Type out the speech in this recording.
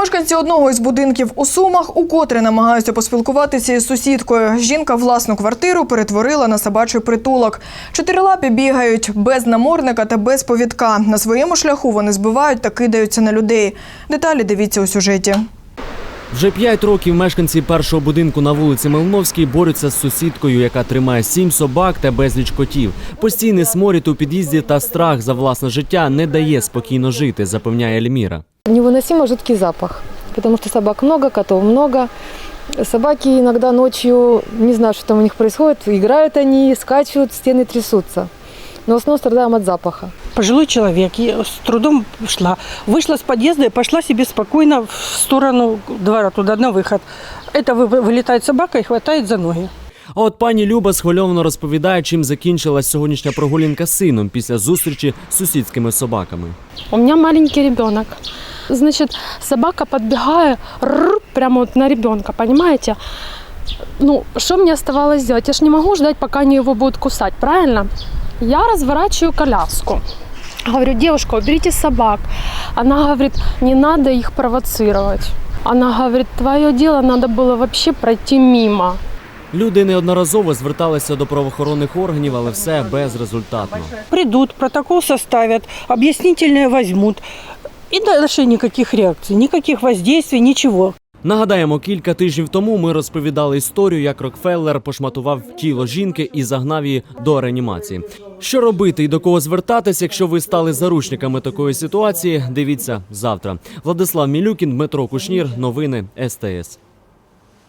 Мешканці одного із будинків у Сумах укотре намагаються поспілкуватися із сусідкою. Жінка власну квартиру перетворила на собачий притулок. Чотирилапі бігають без намордника та без повідка. На своєму шляху вони збивають та кидаються на людей. Деталі дивіться у сюжеті. Вже п'ять років мешканці першого будинку на вулиці Милновській борються з сусідкою, яка тримає сім собак та безліч котів. Постійний сморід у під'їзді та страх за власне життя не дає спокійно жити, запевняє Ельміра. Невыносимо жуткий запах, потому что собак много, котов много. Собаки иногда ночью, не знаю, что там у них происходит, играют они, скачут, стены трясутся. Но в основном страдаем от запаха Пожилой человек, я с трудом шла. Вышла с подъезда и пошла себе спокойно в сторону двора, туда на выход. Это вы- вылетает собака и хватает за ноги. А от пані Люба схвильовано розповідає, чим закінчилась сьогоднішня прогулянка з сином після зустрічі з сусідськими собаками. У меня маленький ребенок. Значит, собака подбегая, рррр, прямо вот на ребенка, понимаете? Ну, что мне оставалось делать? Я ж не могу ждать, пока они его будут кусать, правильно? Я разворачиваю коляску. Говорю, девушка, уберите собак. Она говорит, не надо их провоцировать. Она говорит, твое дело надо было вообще пройти мимо. Люди неодноразово зверталися до правоохоронних органів, але все безрезультатно. Придут, протокол составят, объяснительные возьмут. И дальше никаких реакций, никаких воздействий, ничего. Нагадаємо, кілька тижнів тому ми розповідали історію, як Рокфеллер пошматував тіло жінки і загнав її до реанімації. Що робити і до кого звертатись, якщо ви стали заручниками такої ситуації? Дивіться завтра. Владислав Мілюкін, Дмитро Кушнір. Новини СТС.